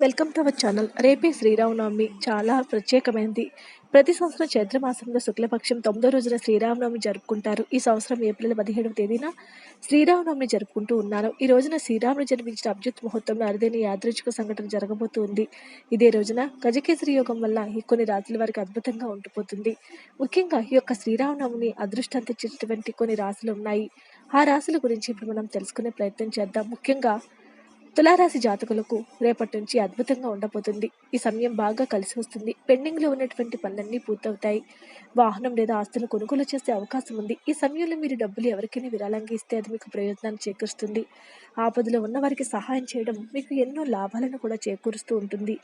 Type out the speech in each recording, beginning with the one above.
Welcome to our channel. రేపే శ్రీరామనవమి. చాలా ప్రత్యేకమైనది ప్రతి సంవత్సరం చైత్రమాసంలో శుక్లపక్షం తొమ్మిదో రోజున శ్రీరామనవమి జరుపుకుంటారు. ఈ సంవత్సరం ఏప్రిల్ పదిహేడవ తేదీన శ్రీరామనవమిని జరుపుకుంటూ ఉన్నారు. ఈ రోజున శ్రీరాముడు జన్మించిన అభ్యుత్ ముహూర్తంలో అరుదైన యాదృచ్ఛిక సంఘటన జరగబోతుంది. ఇదే రోజున గజకేసరి యోగం వల్ల ఈ కొన్ని రాశుల వారికి అద్భుతంగా ఉండిపోతుంది. ముఖ్యంగా ఈ యొక్క శ్రీరామనవమిని అదృష్టం కొన్ని రాశులు ఉన్నాయి. ఆ రాశుల గురించి ఇప్పుడు మనం తెలుసుకునే ప్రయత్నం చేద్దాం. ముఖ్యంగా తులారాశి జాతకులకు రేపటి నుంచి అద్భుతంగా ఉండబోతుంది. ఈ సమయం బాగా కలిసి వస్తుంది. పెండింగ్లో ఉన్నటువంటి పనులన్నీ పూర్తవుతాయి. వాహనం లేదా ఆస్తులను కొనుగోలు చేసే అవకాశం ఉంది. ఈ సమయంలో మీరు డబ్బులు ఎవరికైనా విరాళంగా ఇస్తే అది మీకు ప్రయోజనాన్ని చేకూరుస్తుంది. ఆపదలో ఉన్న వారికి సహాయం చేయడం మీకు ఎన్నో లాభాలను కూడా చేకూరుస్తూ ఉంటుంది.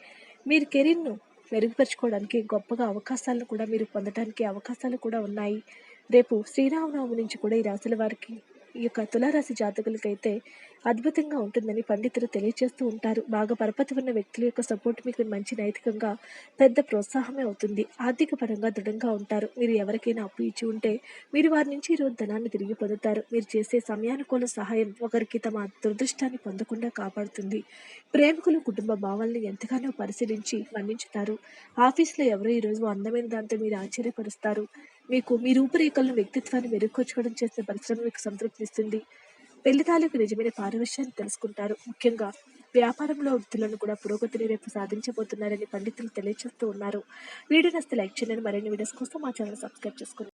మీరు కెరీర్ను మెరుగుపరుచుకోవడానికి గొప్పగా అవకాశాలను కూడా మీరు పొందడానికి అవకాశాలు కూడా ఉన్నాయి. రేపు శ్రీరామనవమి నుంచి కూడా ఈ రాశుల వారికి ఈ యొక్క తులారాశి జాతకులకైతే అద్భుతంగా ఉంటుందని పండితులు తెలియజేస్తూ ఉంటారు. బాగా పరపతి ఉన్న వ్యక్తుల యొక్క సపోర్ట్ మీకు మంచి నైతికంగా పెద్ద ప్రోత్సాహమే అవుతుంది. ఆర్థిక పరంగా దృఢంగా ఉంటారు. మీరు ఎవరికైనా అప్పు ఇచ్చి ఉంటే మీరు వారి నుంచి ఈరోజు ధనాన్ని తిరిగి పొందుతారు. మీరు చేసే సమయానుకూల సహాయం ఒకరికి తమ దురదృష్టాన్ని పొందకుండా కాపాడుతుంది. ప్రేమికులు కుటుంబ భావాలను ఎంతగానో పరిశీలించి మన్నించుతారు. ఆఫీస్లో ఎవరో ఈరోజు అందమైన దాంతో మీరు ఆశ్చర్యపరుస్తారు. మీకు మీ రూపురేఖలను వ్యక్తిత్వాన్ని మెరుగుకొచ్చుకోవడం చేసే పరిశ్రమ మీకు సంతృప్తిస్తుంది పెళ్ళి తాలూకు నిజమైన పారవశ్యాన్ని తెలుసుకుంటారు. ముఖ్యంగా వ్యాపారంలో వృత్తులను కూడా పురోగతిని రేపు సాధించబోతున్నారని పండితులు తెలియజేస్తూ ఉన్నారు. వీడియో నస్తే లైక్ చేయండి. మరిన్ని వీడియోస్ కోసం మా ఛానల్ సబ్స్క్రైబ్ చేసుకోండి.